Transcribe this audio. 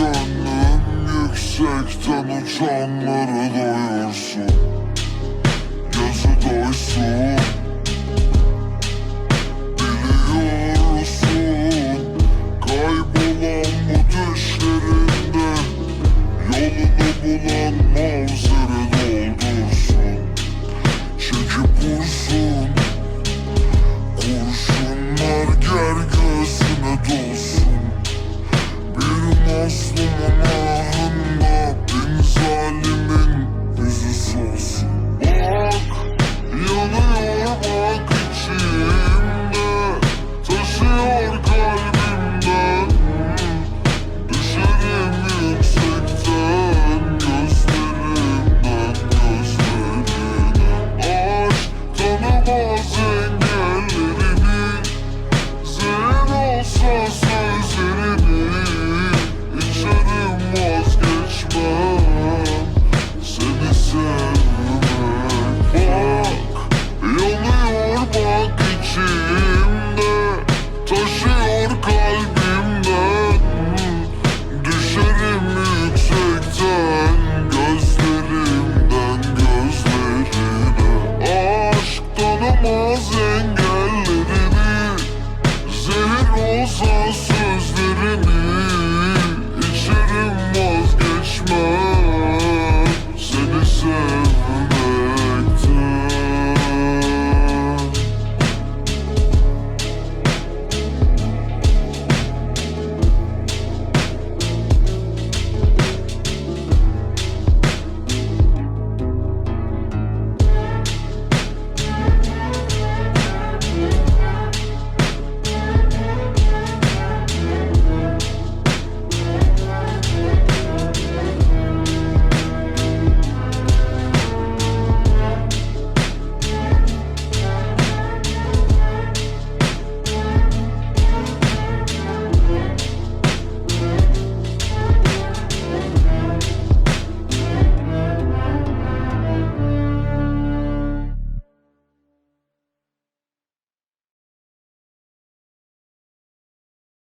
gönlüm yüksekten uçanları doyursun. Gözü doysun.